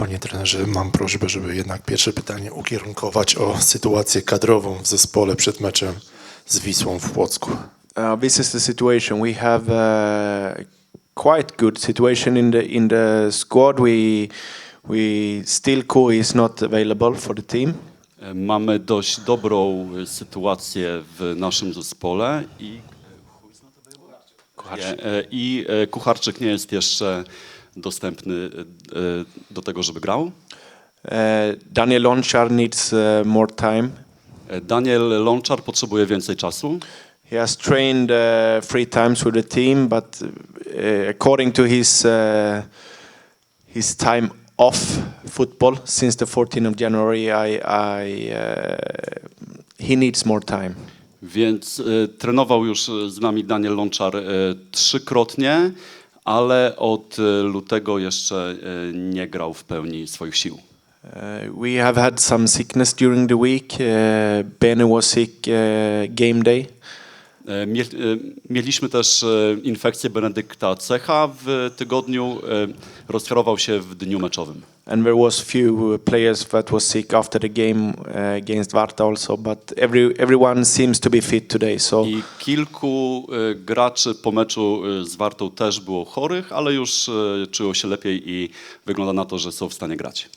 Panie trenerze, mam prośbę, żeby jednak pierwsze pytanie ukierunkować o sytuację kadrową w zespole przed meczem z Wisłą w Płocku. Uh, this is the situation. We have a quite good situation in the in the squad. We we still Ko is not available for the team. Mamy dość dobrą sytuację w naszym zespole i, nie, e, i e, Kucharczyk nie jest jeszcze dostępny e, do tego, żeby grał. Uh, Daniel Lonchar needs uh, more time. E, Daniel Lonczar potrzebuje więcej czasu. He has trained uh, three times with the team, but uh, according to his uh, his time off football since the 14th of January, I, I uh, he needs more time. Więc e, trenował już e, z nami Daniel Lonczar e, trzykrotnie, ale od e, lutego jeszcze e, nie grał w pełni swoich sił. Uh, we have had some sickness during the week. Uh, Benny was sick uh, game day. E, e, Mieliśmy też e, infekcję Benedykta Cecha w tygodniu, rozchorował się w dniu meczowym. And there was few uh, players that was sick after the game uh, against Varta also, but every everyone seems to be fit today. So I kilku graczy po meczu z Wartą też było chorych, ale już czują się lepiej i wygląda na to, że są w stanie grać.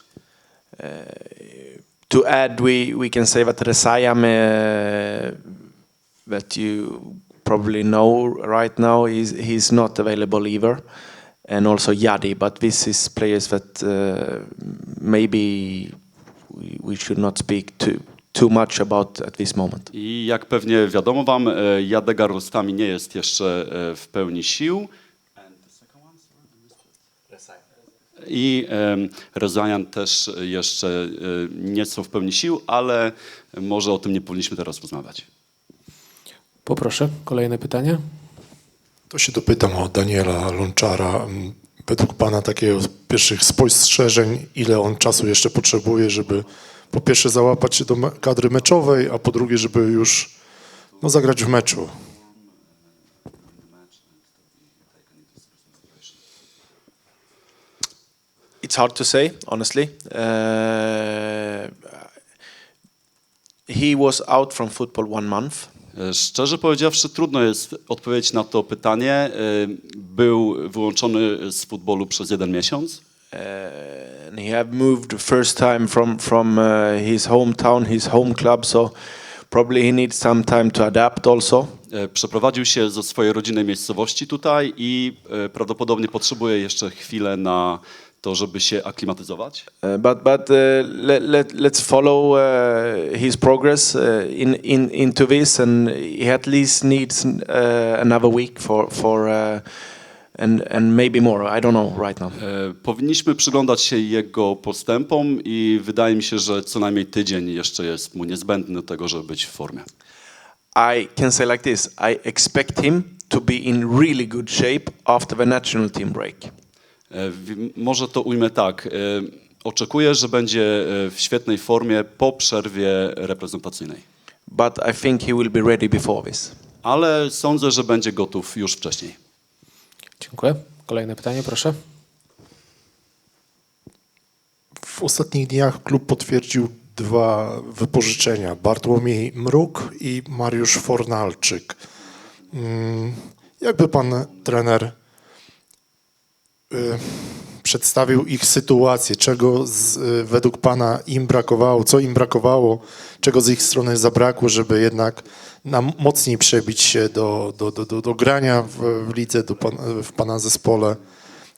to add, we, we can say that Resayam, that you probably know right now, is he's not available either, and also Yadi. But this is players that uh, maybe we, should not speak too too much about at this moment. I jak pewnie wiadomo wam, e, Jadegar Rostami nie jest jeszcze e, w pełni sił. I Rezajan też jeszcze e, nie są w pełni sił, ale może o tym nie powinniśmy teraz rozmawiać. Poproszę, kolejne pytanie. To się dopytam o Daniela Lonczara. Według Pana takiego z pierwszych spostrzeżeń, ile on czasu jeszcze potrzebuje, żeby po pierwsze załapać się do me- kadry meczowej, a po drugie, żeby już no, zagrać w meczu. It's hard to say, honestly. Uh, he was out from football one month. E, Szczerze powiedziawszy, trudno jest odpowiedzieć na to pytanie. E, Był wyłączony z futbolu przez jeden miesiąc. Uh, he had moved the first time from from uh, his hometown, his home club. So probably he needs some time to adapt also. Przeprowadził się ze swojej rodzinnej miejscowości tutaj i prawdopodobnie potrzebuje jeszcze chwilę na to, żeby się aklimatyzować. Uh, but but uh, let, let let's follow uh, his progress uh, in in into this, and he at least needs uh, another week for for uh, and and maybe more. I don't know right now. E, Powinniśmy przyglądać się jego postępom i wydaje mi się, że co najmniej tydzień jeszcze jest mu niezbędny do tego, żeby być w formie. I can say like this: I expect him to be in really good shape after the national team break. E, Może to ujmę tak. e, Oczekuję, że będzie e, w świetnej formie po przerwie reprezentacyjnej. But I think he will be ready before this. Ale sądzę, że będzie gotów już wcześniej. Dziękuję. Kolejne pytanie, proszę. W ostatnich dniach klub potwierdził dwa wypożyczenia. Bartłomiej Mruk i Mariusz Fornalczyk. Mm, Jakby pan trener przedstawił ich sytuację, czego z, y, według pana im brakowało, co im brakowało, czego z ich strony zabrakło, żeby jednak nam mocniej przebić się do, do, do, do, do grania w, w lidze, do pan, w pana zespole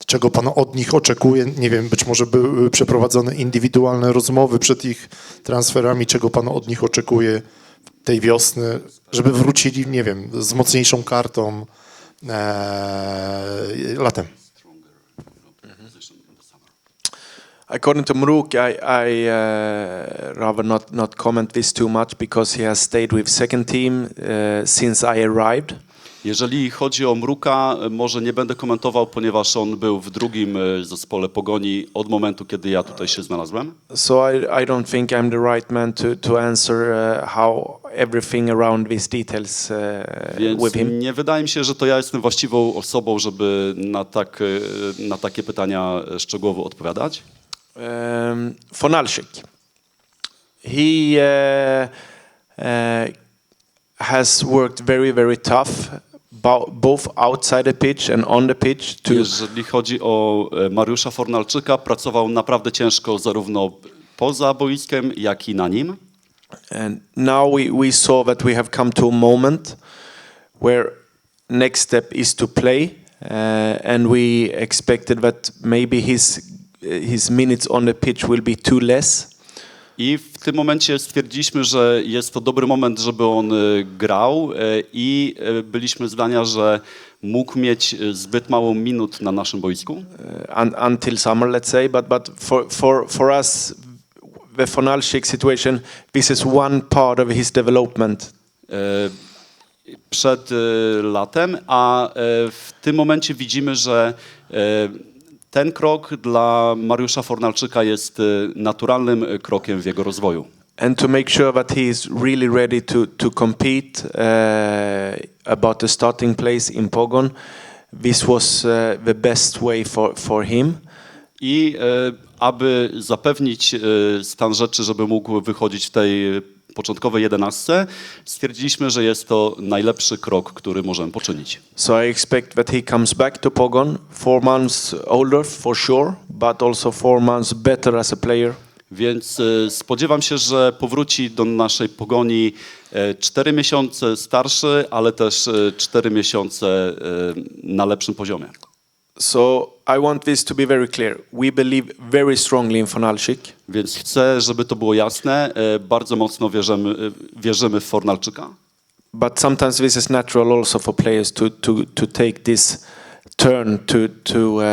czego Pan od nich oczekuje? Nie wiem, być może były przeprowadzone indywidualne rozmowy przed ich transferami, czego Pan od nich oczekuje tej wiosny, żeby wrócili, nie wiem, z mocniejszą kartą e, latem. According to Mruk, I, I uh, rather not, not comment this too much because he has stayed with second team uh, since I arrived. Jeżeli chodzi o Mruka, e, może nie będę komentował, ponieważ on był w drugim e, zespole Pogoni od momentu, kiedy ja tutaj się znalazłem. So I, I don't think I'm the right man to, to answer uh, how everything around these details uh, Więc with him. nie wydaje mi się, że to ja jestem właściwą osobą, żeby na, tak, e, na takie pytania szczegółowo odpowiadać. Um, Fonalczyk. He uh, uh, has worked very, very tough, both outside the pitch and on the pitch, to Jeżeli chodzi o Mariusza Fornalczyka, pracował naprawdę ciężko zarówno poza boiskiem, jak i na nim. And now we, we saw that we have come to a moment where next step is to play, uh, and we expected that maybe his his minutes on the pitch will be too less. I w tym momencie stwierdziliśmy, że jest to dobry moment, żeby on e, grał e, i e, byliśmy zdania, że mógł mieć zbyt mało minut na naszym boisku. un, until summer, let's say. But but for for for us, the Fonalczyk situation, this is one part of his development. przed latem, a w tym momencie widzimy, że ten krok dla Mariusza Fornalczyka jest e, naturalnym e, krokiem w jego rozwoju. And to make sure that he is really ready to to compete uh, about the starting place in Pogon, this was uh, the best way for for him. I e, aby zapewnić e, stan rzeczy, żeby mógł wychodzić w tej początkowej jedenastce, stwierdziliśmy, że jest to najlepszy krok, który możemy poczynić. So I expect that he comes back to Pogon, four months older for sure, but also four months better as a player. Więc e, spodziewam się, że powróci do naszej pogoni e, cztery miesiące starszy, ale też e, cztery miesiące e, na lepszym poziomie. So I want this to be very clear. We believe very strongly in Fonalczyk. Więc chcę, żeby to było jasne. e, Bardzo mocno wierzymy, e, wierzymy w Fornalczyka. But sometimes this is natural also for players to, to, to take this turn to, to uh,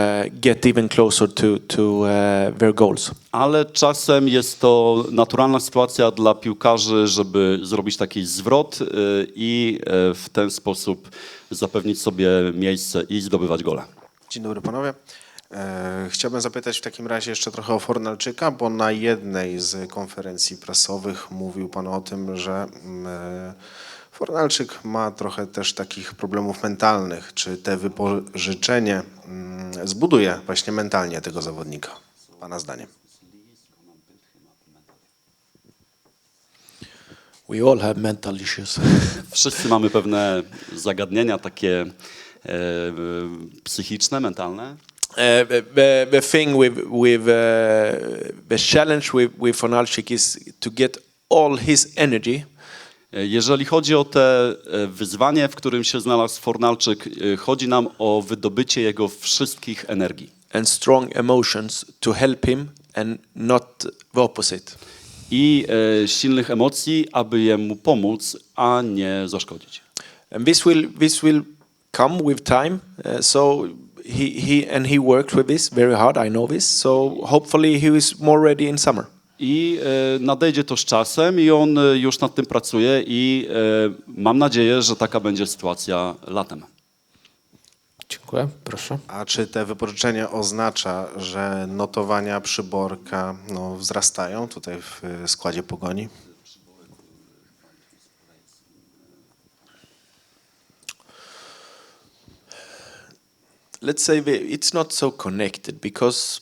get even closer to, to uh, their goals. Ale czasem jest to naturalna sytuacja dla piłkarzy, żeby zrobić taki zwrot y, i w ten sposób zapewnić sobie miejsce i zdobywać gole. Dzień dobry panowie. E, Chciałbym zapytać w takim razie jeszcze trochę o Fornalczyka, bo na jednej z konferencji prasowych mówił pan o tym, że mm, e, Fornalczyk ma trochę też takich problemów mentalnych. Czy te wypożyczenie mm, zbuduje właśnie mentalnie tego zawodnika, pana zdaniem? We all have mental issues. Wszyscy mamy pewne zagadnienia takie psychiczne, mentalne. Uh, the, the, thing with, with uh, the challenge with, with Fonalczyk is to get all his energy E, Jeżeli chodzi o te e, wyzwanie, w którym się znalazł Fornalczyk, e, chodzi nam o wydobycie jego wszystkich energii. and strong emotions to help him and not the opposite. i e, silnych emocji, aby jemu pomóc, a nie zaszkodzić. And this will this will come with time. Uh, so he, he and he worked with this very hard. I know this. So hopefully he is more ready in summer. I e, nadejdzie to z czasem i on e, już nad tym pracuje i e, mam nadzieję, że taka będzie sytuacja latem. Dziękuję. Proszę. A czy te wypożyczenie oznacza, że notowania przyborka no, wzrastają tutaj w składzie pogoni? Let's say it's not so connected because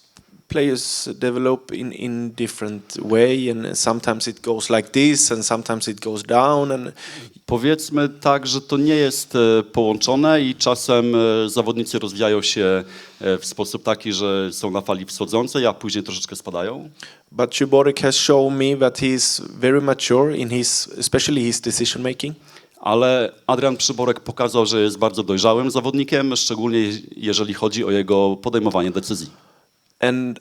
players develop in in different way, and sometimes it goes like this, and sometimes it goes down, and Powiedzmy tak, że to nie jest e, połączone i czasem e, zawodnicy rozwijają się e, w sposób taki, że są na fali wschodzącej, a później troszeczkę spadają. But Chuborek has shown me that he is very mature in his, especially his decision making. Ale Adrian Przyborek pokazał, że jest bardzo dojrzałym zawodnikiem, szczególnie je- jeżeli chodzi o jego podejmowanie decyzji. And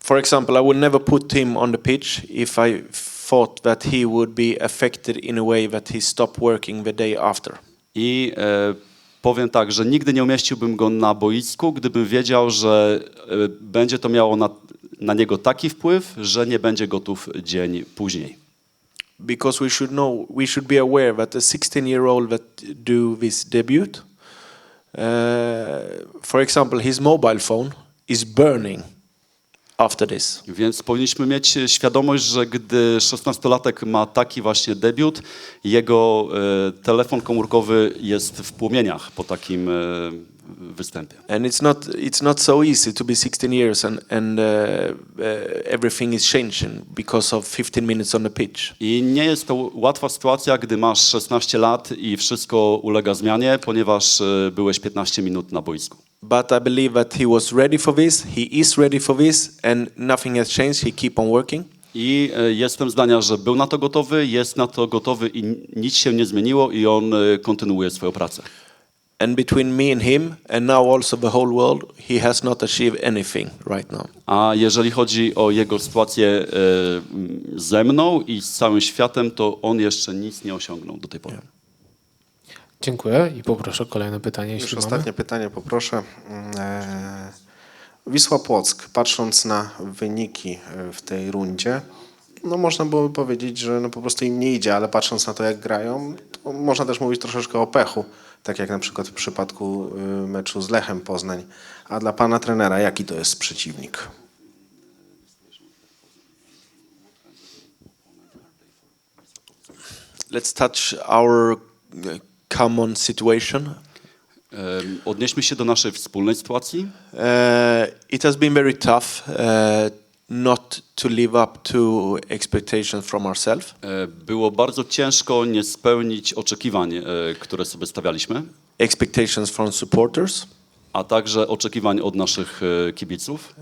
for example, I would never put him on the pitch if I thought that he would be affected in a way that he stopped working the day after. I e, powiem tak, że nigdy nie umieściłbym go na boisku, gdybym wiedział, że e, będzie to miało na, na niego taki wpływ, że nie będzie gotów dzień później. Because we should know, we should be aware that a 16-year-old that do this debut, uh, for example, his mobile phone is burning after this. Więc powinniśmy mieć świadomość, że gdy 16-latek ma taki właśnie debiut, jego e, telefon komórkowy jest w płomieniach po takim e, występie. And it's not it's not so easy to be 16 years and and uh, uh, everything is changing because of 15 minutes on the pitch. I nie jest to łatwa sytuacja, gdy masz 16 lat i wszystko ulega zmianie, ponieważ e, byłeś 15 minut na boisku. But I believe that he was ready for this. He is ready for this, and nothing has changed. He keep on working. I e, jestem zdania, że był na to gotowy, jest na to gotowy i nic się nie zmieniło i on e, kontynuuje swoją pracę. And between me and him, and now also the whole world, he has not achieved anything right now. A jeżeli chodzi o jego sytuację e, ze mną i z całym światem, to on jeszcze nic nie osiągnął do tej pory. Dziękuję i poproszę kolejne pytanie, Już jeśli mamy. ostatnie pytanie poproszę. E, Wisła Płock, patrząc na wyniki e, w tej rundzie, no można byłoby powiedzieć, że no po prostu im nie idzie, ale patrząc na to, jak grają, to można też mówić troszeczkę o pechu, tak jak na przykład w przypadku y, meczu z Lechem Poznań. A dla pana trenera, jaki to jest przeciwnik? Let's touch our uh, common situation. Odnieśmy się do naszej wspólnej sytuacji. Uh, it has been very tough uh, not to live up to expectations from ourselves. E, Było bardzo ciężko nie spełnić oczekiwań, e, które sobie stawialiśmy, expectations from supporters. a także oczekiwań od naszych e, kibiców.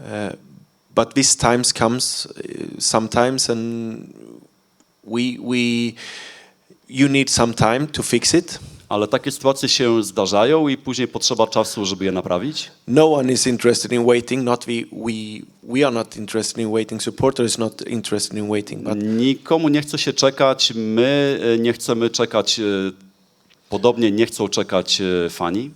But this times comes sometimes, and we we you need some time to fix it. Ale takie sytuacje się zdarzają i później potrzeba czasu, żeby je naprawić. No one is interested in waiting. Not we we we are not interested in waiting. Supporter is not interested in waiting. But Nikomu nie chce się czekać, my e, nie chcemy czekać, e, podobnie nie chcą czekać e, fani.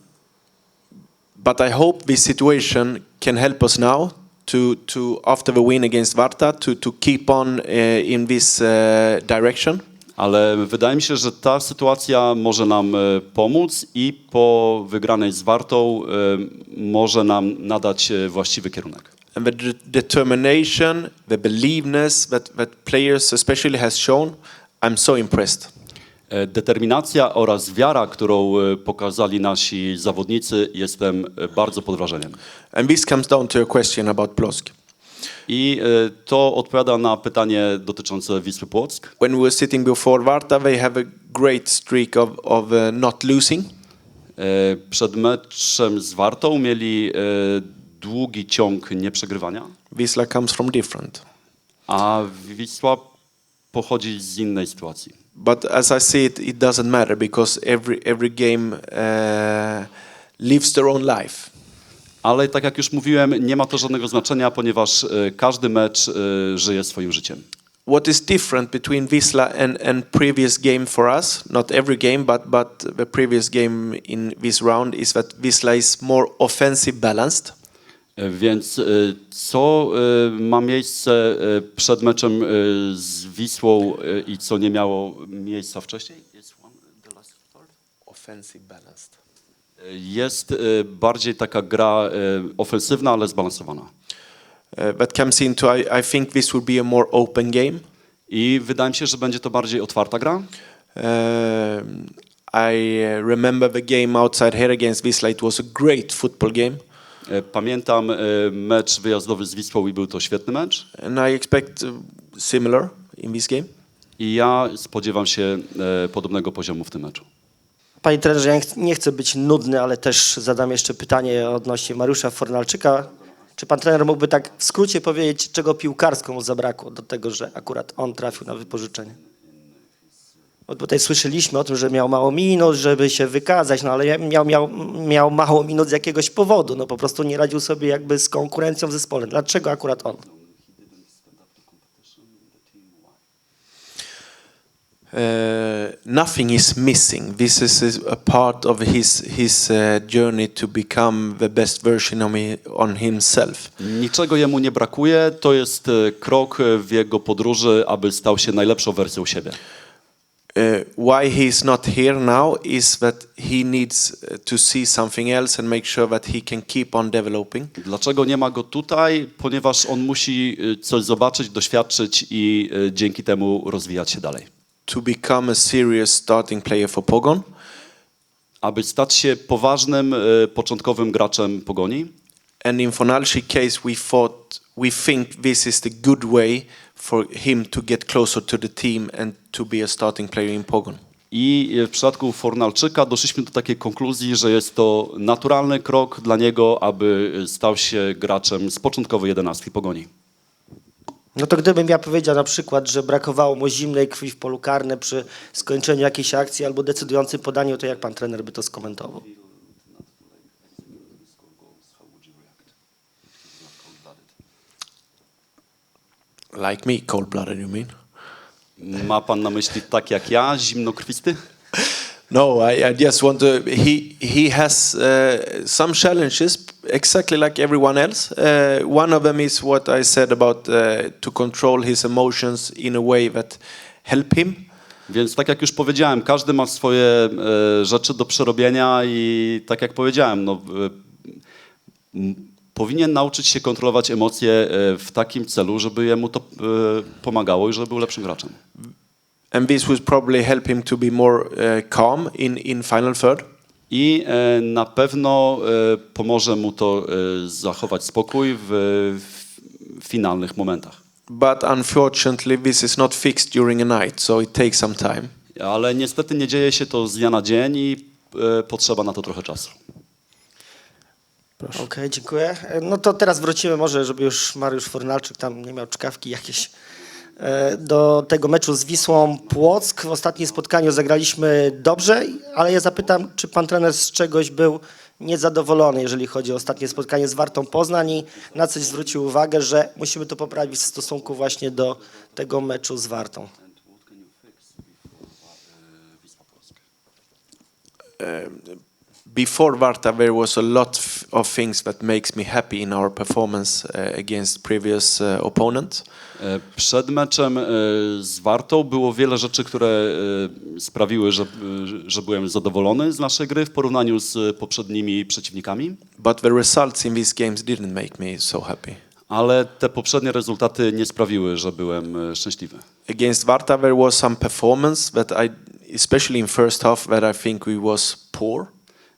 but I hope this situation can help us now to to after the win against Varta to to keep on uh, in this uh, direction. Ale wydaje mi się, że ta sytuacja może nam e, pomóc i po wygranej z Wartą e, może nam nadać e, właściwy kierunek. and the de- determination, the believeness that, that players especially has shown, I'm so impressed. Determinacja oraz wiara, którą pokazali nasi zawodnicy, jestem bardzo pod wrażeniem. And this comes down to a question about Plosk. I e, to odpowiada na pytanie dotyczące Wisły Płock. When we were sitting before Varta, they have a great streak of, of uh, not losing. E, Przed meczem z Wartą mieli e, długi ciąg nieprzegrywania, Wisla comes from different. a Wisła pochodzi z innej sytuacji. But as I see it, it doesn't matter because every, every game uh, lives their own life. Ale tak jak już mówiłem, nie ma to żadnego znaczenia, ponieważ e, każdy mecz e, żyje swoim życiem. What is different between Wisla and, and previous game for us, not every game, but, but the previous game in this round, is that Wisla is more offensive balanced. E, Więc co ma miejsce przed meczem z Wisłą i co nie miało miejsca wcześniej? Offensive balanced. E, Jest e, bardziej taka gra e, ofensywna, ale zbalansowana. Uh, that comes into, I, I think this will be a more open game. I wydaje mi się, że będzie to bardziej otwarta gra. Um, I uh, remember the game outside here against Wisla. It was a great football game. E, Pamiętam e, mecz wyjazdowy z Wisłą i był to świetny mecz. And I expect similar in this game. I ja spodziewam się e, podobnego poziomu w tym meczu. Panie trenerze, ja nie ch- nie chcę być nudny, ale też zadam jeszcze pytanie odnośnie Mariusza Fornalczyka. Czy pan trener mógłby tak w skrócie powiedzieć, czego piłkarsko mu zabrakło do tego, że akurat on trafił na wypożyczenie? Bo tutaj słyszeliśmy o tym, że miał mało minut, żeby się wykazać, no ale miał, miał, miał mało minut z jakiegoś powodu. No po prostu nie radził sobie jakby z konkurencją w zespole. Dlaczego akurat on? Uh, nothing is missing. This is is a part of his his uh, journey to become the best version of me, on himself. Niczego jemu nie brakuje, to jest e, krok e, w jego podróży, aby stał się najlepszą wersją siebie. Uh, why he's not here now is that he needs uh, to see something else and make sure that he can keep on developing. Dlaczego nie ma go tutaj? Ponieważ on musi e, coś zobaczyć, doświadczyć i dzięki temu rozwijać się dalej. To become a serious starting player for Pogon. aby stać się poważnym, e, początkowym graczem Pogoni. And in Fornalci case, we thought, we think this is the good way for him to get closer to the team and to be a starting player in Pogon. I w przypadku Fornalczyka doszliśmy do takiej konkluzji, że jest to naturalny krok dla niego, aby stał się graczem z początkowej jedenastki Pogoni. No to gdybym ja powiedział na przykład, że brakowało mu zimnej krwi w polu karne przy skończeniu jakiejś akcji albo decydującym podaniu, to jak pan trener by to skomentował? Like me, cold-blooded, you mean? Ma pan na myśli tak jak ja, zimnokrwisty? No, I, I just want to. He he has uh, some challenges, exactly like everyone else. Uh, one of them is what I said about uh, to control his emotions in a way that help him. Więc tak jak już powiedziałem, każdy ma swoje e, rzeczy do przerobienia i tak jak powiedziałem, no, e, powinien nauczyć się kontrolować emocje e, w takim celu, żeby jemu to e, pomagało i żeby był lepszym graczem. And this will probably help him to be more uh, calm in, in final third. I e, na pewno e, pomoże mu to e, zachować spokój w, w finalnych momentach. But unfortunately, this is not fixed during a night, so it takes some time. Ale niestety nie dzieje się to z dnia na dzień i potrzeba na to trochę czasu. Okej, dziękuję. No to teraz wrócimy może, żeby już Mariusz Fornalczyk tam nie miał czkawki jakieś do tego meczu z Wisłą Płock. W ostatnim spotkaniu zagraliśmy dobrze, ale ja zapytam, czy pan trener z czegoś był niezadowolony, jeżeli chodzi o ostatnie spotkanie z Wartą Poznań i na coś zwrócił uwagę, że musimy to poprawić w stosunku właśnie do tego meczu z Wartą. Before Varta, there was a lot of things that makes me happy in our performance uh, against previous uh, opponent. E, Przed meczem e, z Wartą było wiele rzeczy, które e, sprawiły, że, że byłem zadowolony z naszej gry w porównaniu z poprzednimi przeciwnikami, But the results in these games didn't make me so happy. ale te poprzednie rezultaty nie sprawiły, że byłem szczęśliwy. Against Varta, there was some performance that I, especially in first half, that I think we was poor.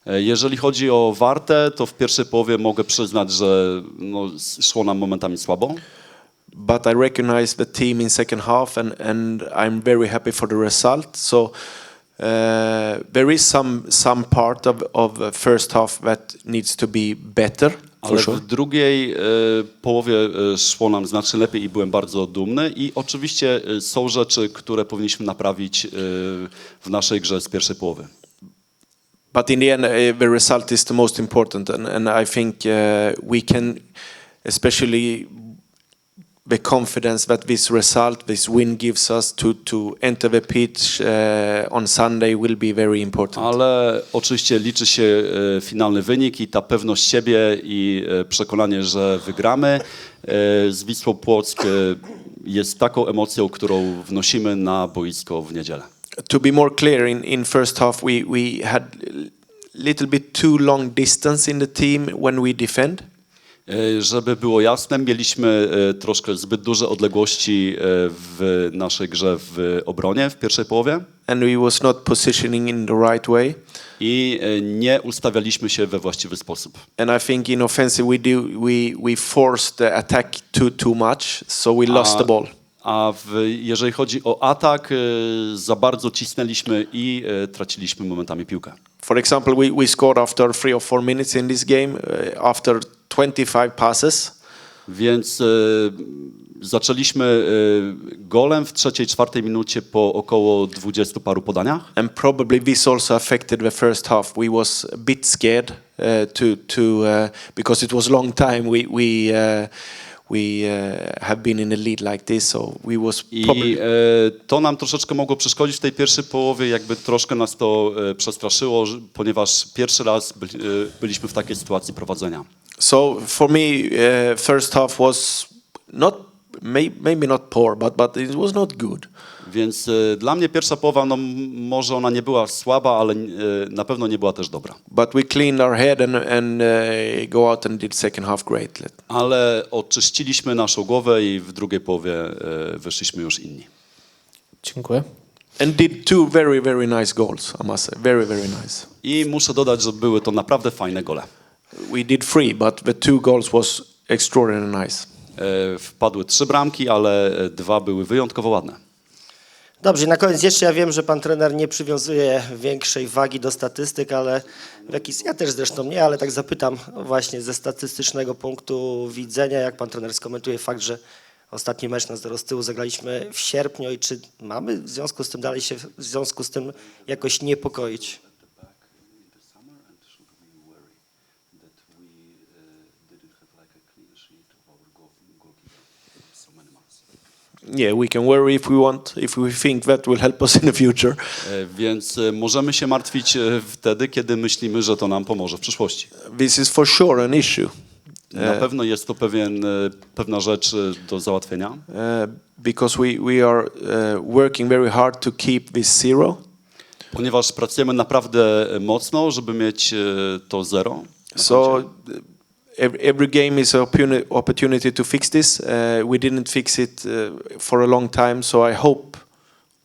E, Jeżeli chodzi o Wartę, to w pierwszej połowie mogę przyznać, że no, szło nam momentami słabo. But I recognize the team in second half, and, and I'm very happy for the result. So uh, there is some some part of of first half that needs to be better Ale sure. w drugiej e, połowie e, szło nam znacznie lepiej i byłem bardzo dumny. I oczywiście są rzeczy, które powinniśmy naprawić w naszej grze z pierwszej połowy. But in the end, uh, the result is the most important, and, and I think uh, we can, especially the confidence that this result, this win gives us to to enter the pitch uh, on Sunday will be very important. Ale oczywiście liczy się e, finalny wynik i ta pewność siebie i e, przekonanie, że wygramy. E, Z Wisłą Płock e, jest taką emocją, którą wnosimy na boisko w niedzielę. To be more clear, in, in first half we, we had little bit too long distance in the team when we defend. E, Żeby było jasne, mieliśmy e, troszkę zbyt duże odległości e, w naszej grze w obronie w pierwszej połowie And we was not positioning in the right way. i nie ustawialiśmy się we właściwy sposób. And I think in offensive we do we, we forced the attack too too much, so we lost the ball. A w, jeżeli chodzi o atak, e, za bardzo cisnęliśmy i e, traciliśmy momentami piłkę. For example, we, we scored after three or four minutes in this game, uh, after 25 passes. Więc zaczęliśmy golem w trzeciej, czwartej minucie po około dwudziestu paru podaniach. And probably this also affected the first half. We was a bit scared uh, to to uh, because it was long time. We we uh, we have been in the lead like this, so we was I probably e, to nam troszeczkę mogło przeszkodzić w tej pierwszej połowie, jakby troszkę nas to e, przestraszyło, że- ponieważ pierwszy raz byli, e, byliśmy w takiej sytuacji prowadzenia. So for me, uh, first half was not may, maybe not poor, but but it was not good. Więc e, dla mnie pierwsza połowa, no może ona nie była słaba, ale e, na pewno nie była też dobra. But we cleaned our head and and uh, go out and did second half great. Let- Ale oczyściliśmy naszą głowę i w drugiej połowie e, wyszliśmy już inni. Dziękuję. And did two very, very nice goals, I must say. Very, very nice. I muszę dodać, że były to naprawdę fajne gole. We did three, but the two goals was extraordinarily nice. E, Wpadły trzy bramki, ale e, dwa były wyjątkowo ładne. Dobrze, na koniec jeszcze ja wiem, że pan trener nie przywiązuje większej wagi do statystyk, ale w jakiś, ja też zresztą nie, ale tak zapytam właśnie ze statystycznego punktu widzenia, jak pan trener skomentuje fakt, że ostatni mecz na 0 z tyłu zagraliśmy w sierpniu i czy mamy w związku z tym dalej się w związku z tym jakoś niepokoić? Yeah, we can worry if we want, if we think that will help us in the future. E, Więc e, możemy się martwić e, wtedy, kiedy myślimy, że to nam pomoże w przyszłości. This is for sure an issue. Na pewno jest to pewien, pewna rzecz do załatwienia, because we, we are working very hard to keep this zero. ponieważ pracujemy naprawdę mocno, żeby mieć to zero. So every, game is an opportuni- opportunity to fix this. Uh, we didn't fix it uh, for a long time, so I hope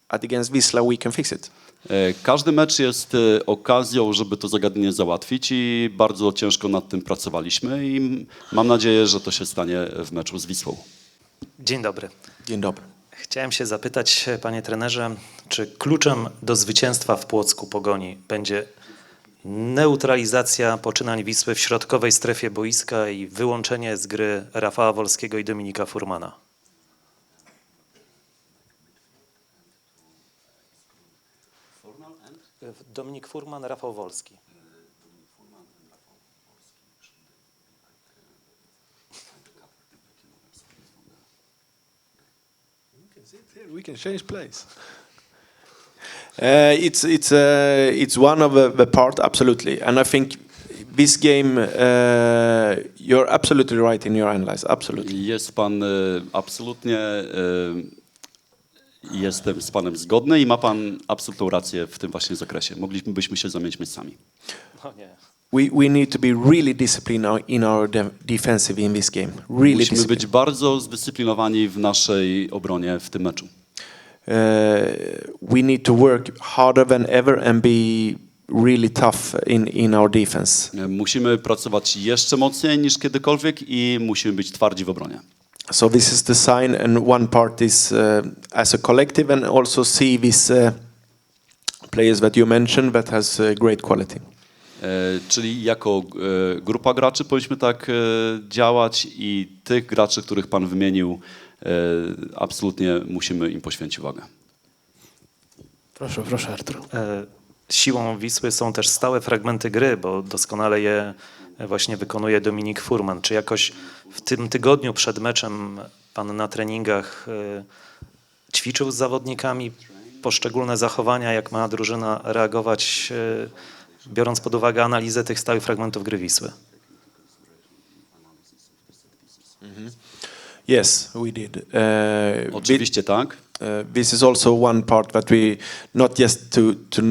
at against Wisla we can fix it. E, Każdy mecz jest e, okazją, żeby to zagadnienie załatwić i bardzo ciężko nad tym pracowaliśmy i mam nadzieję, że to się stanie w meczu z Wisłą. Dzień dobry. Dzień dobry. Chciałem się zapytać, panie trenerze, czy kluczem do zwycięstwa w Płocku Pogoni będzie neutralizacja poczynań Wisły w środkowej strefie boiska i wyłączenie z gry Rafała Wolskiego i Dominika Furmana? Dominik Furman, Rafał Wolski. We can change place. Uh, it's it's uh, it's one of the, the part absolutely, and I think this game uh, you're absolutely right in your analysis. Absolutely. Jest pan e, absolutnie, e, jestem z panem zgodny i ma pan absolutną rację w tym właśnie zakresie. Moglibyśmy się zamienić miejscami. No nie. We we need to be really disciplined in our de- defensive in this game. Really Musimy disciplined. być bardzo zdyscyplinowani w naszej obronie w tym meczu. Uh, we need to work harder than ever and be really tough in in our defense. E, Musimy pracować jeszcze mocniej niż kiedykolwiek i musimy być twardzi w obronie. So this is the sign, and one part is uh, as a collective, and also see these uh, players that you mentioned that has uh, great quality. E, Czyli jako e, grupa graczy powinniśmy tak e, działać i tych graczy, których pan wymienił, absolutnie musimy im poświęcić uwagę. Proszę, proszę Artur. E, Siłą Wisły są też stałe fragmenty gry, bo doskonale je właśnie wykonuje Dominik Furman. Czy jakoś w tym tygodniu przed meczem pan na treningach e, ćwiczył z zawodnikami poszczególne zachowania, jak ma drużyna reagować, e, biorąc pod uwagę analizę tych stałych fragmentów gry Wisły? Yes, we did. Uh, thi- Oczywiście tak. Uh, this is also one part that we not just to to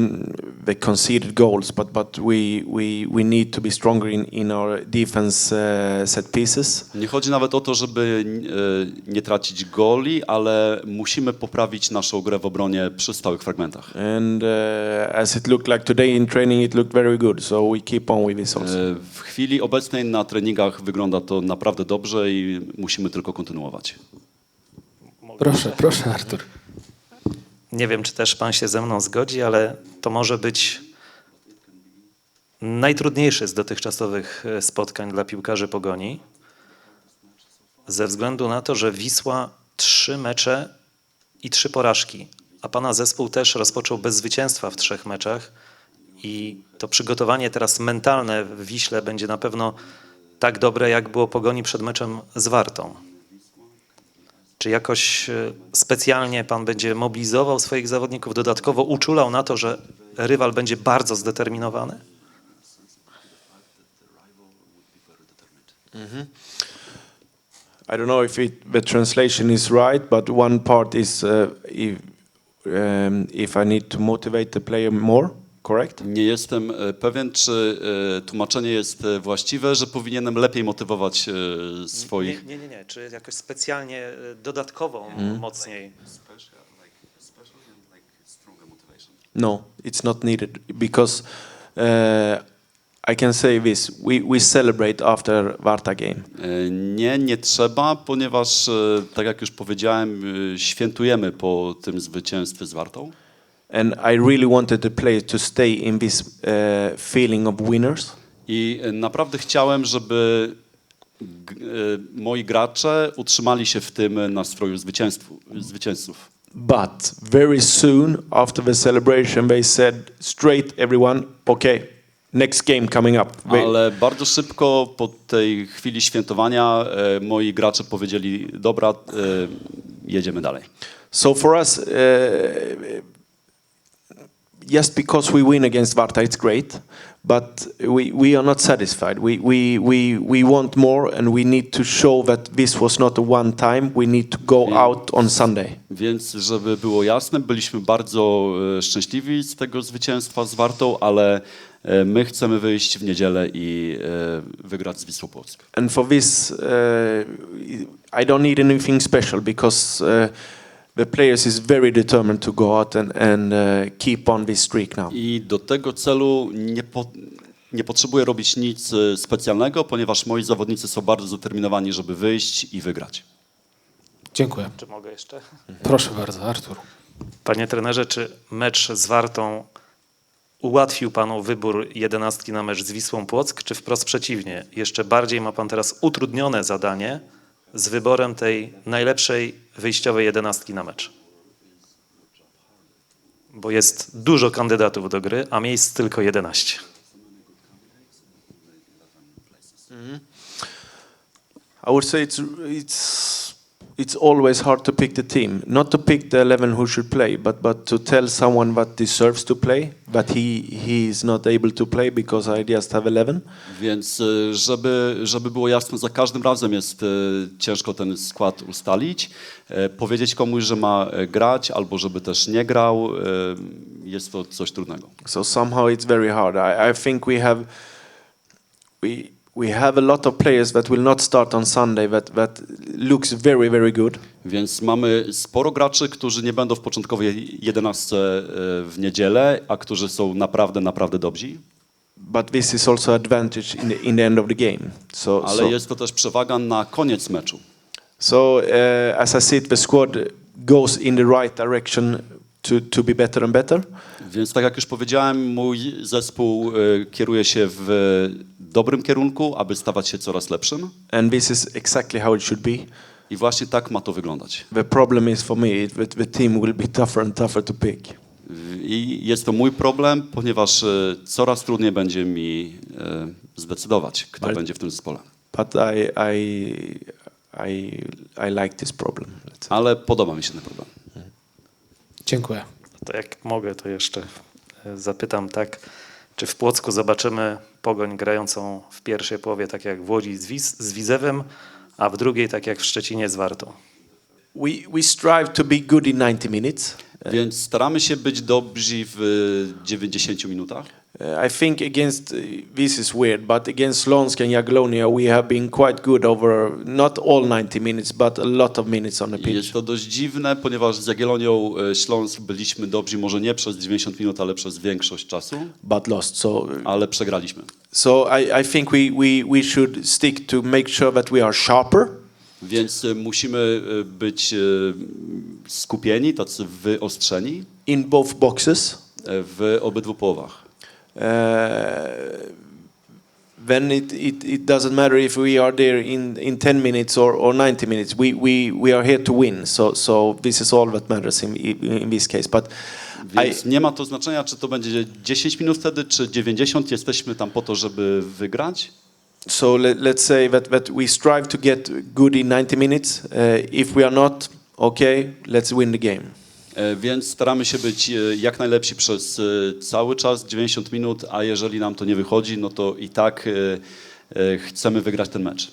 the conceded goals, but but we we we need to be stronger in in our defense uh, set pieces. Nie chodzi nawet o to, żeby e, nie tracić goli, ale musimy poprawić naszą grę w obronie przy stałych fragmentach. And uh, as it looked like today in training, it looked very good. So we keep on with this also. E, W chwili obecnej na treningach wygląda to naprawdę dobrze i musimy tylko kontynuować. Proszę, proszę Artur. Nie wiem, czy też pan się ze mną zgodzi, ale to może być najtrudniejszy z dotychczasowych e, spotkań dla piłkarzy Pogoni, ze względu na to, że Wisła trzy mecze i trzy porażki, a pana zespół też rozpoczął bez zwycięstwa w trzech meczach i to przygotowanie teraz mentalne w Wiśle będzie na pewno tak dobre, jak było Pogoni przed meczem z Wartą. Czy jakoś e, specjalnie pan będzie mobilizował swoich zawodników, dodatkowo uczulał na to, że rywal będzie bardzo zdeterminowany? I don't know if it, the translation is right, but one part is uh, if um, if I need to motivate the player more, correct? Nie jestem e, pewien, czy e, tłumaczenie jest e, właściwe, że powinienem lepiej motywować swoich. Nie, nie, nie, nie. Czy jakoś specjalnie, dodatkowo mocniej? No, it's not needed because uh, I can say this: we we celebrate after Varta game. Nie, nie trzeba, ponieważ, tak jak już powiedziałem, świętujemy po tym zwycięstwie z Wartą. And I really wanted the players to stay in this uh, feeling of winners. I e, naprawdę chciałem, żeby e, moi gracze utrzymali się w tym e, nastroju zwycięstwu, zwycięzców. But very soon after the celebration, they said straight, everyone, okay, next game coming up. They- Ale bardzo szybko po tej chwili świętowania e, moi gracze powiedzieli, dobra, e, jedziemy dalej. So for us, uh, just because we win against Varta, it's great, but we, we are not satisfied. We, we, we, we want more, and we need to show that this was not a one time. We need to go out on Sunday. Więc, żeby było jasne, byliśmy bardzo e, szczęśliwi z tego zwycięstwa z Wartą, ale e, my chcemy wyjść w niedzielę i e, wygrać z Wisłą Płock. And for this, uh, I don't need anything special because uh, the players is very determined to go out and, and uh, keep on this streak now. I do tego celu nie, po, nie potrzebuję robić nic e, specjalnego, ponieważ moi zawodnicy są bardzo zdeterminowani, żeby wyjść i wygrać. Dziękuję. Czy mogę jeszcze? Proszę bardzo, Artur. Panie trenerze, czy mecz z Wartą ułatwił panu wybór jedenastki na mecz z Wisłą Płock, czy wprost przeciwnie? Jeszcze bardziej ma pan teraz utrudnione zadanie z wyborem tej najlepszej wyjściowej jedenastki na mecz. Bo jest dużo kandydatów do gry, a miejsc tylko 11. I would say it's it's it's always hard to pick the team. Not to pick the eleven who should play, but but to tell someone that deserves to play, but he he is not able to play because I just have eleven. Więc e, żeby, żeby było jasne, za każdym razem jest e, ciężko ten skład ustalić. E, Powiedzieć komuś, że ma grać albo żeby też nie grał, jest to coś trudnego. So somehow it's very hard. I, I think we have we we have a lot of players that will not start on Sunday that that looks very very good. Więc mamy sporo graczy, którzy nie będą w początkowej jedenastce e, w niedzielę, a którzy są naprawdę, naprawdę dobrzy. But this is also advantage in the, in the end of the game. So Ale so, jest to też przewaga na koniec meczu. so uh, as I it, the squad goes in the right direction to to be better and better. Więc tak jak już powiedziałem, mój zespół e, kieruje się w dobrym kierunku, aby stawać się coraz lepszym. And this is exactly how it should be. I właśnie tak ma to wyglądać. The problem is for me that the team will be tougher and tougher to pick. I jest to mój problem, ponieważ e, coraz trudniej będzie mi e, zdecydować, kto Ale- będzie w tym zespole. But I I I I like this problem. Let's say. Ale podoba mi się ten problem. Dziękuję. To jak mogę, to jeszcze e, zapytam tak, czy w Płocku zobaczymy Pogoń grającą w pierwszej połowie tak jak w Łodzi z, Wis, z Widzewem, a w drugiej tak jak w Szczecinie z Wartą? We we strive to be good in 90 minutes. Więc staramy się być dobrzy w 90 minutach. Uh, I think against uh, this is weird, but against Lonsk and Jaglonia we have been quite good over not all 90 minutes, but a lot of minutes on the pitch. jest to dość dziwne, ponieważ z Jagiellonią e, Śląsk byliśmy dobrzy, może nie przez 90 minut, ale przez większość czasu, But lost. So uh, ale przegraliśmy. so I, I think we, we, we should stick to make sure that we are sharper. Więc e, musimy e, być skupieni, tacy wyostrzeni in both boxes. w obydwu połowach. Uh, then it, it, it doesn't matter if we are there in, in 10 minutes or, or 90 minutes. We, we, we are here to win. So, so this is all that matters in, in this case. But I, Więc nie ma to znaczenia, czy to będzie 10 minut wtedy, czy 90. Jesteśmy tam po to, żeby wygrać. so let, let's say that, that we strive to get good in 90 minutes. Uh, if we are not, okay, let's win the game. E, Więc staramy się być e, jak najlepsi przez e, cały czas, 90 minut, a jeżeli nam to nie wychodzi, no to i tak chcemy wygrać ten mecz.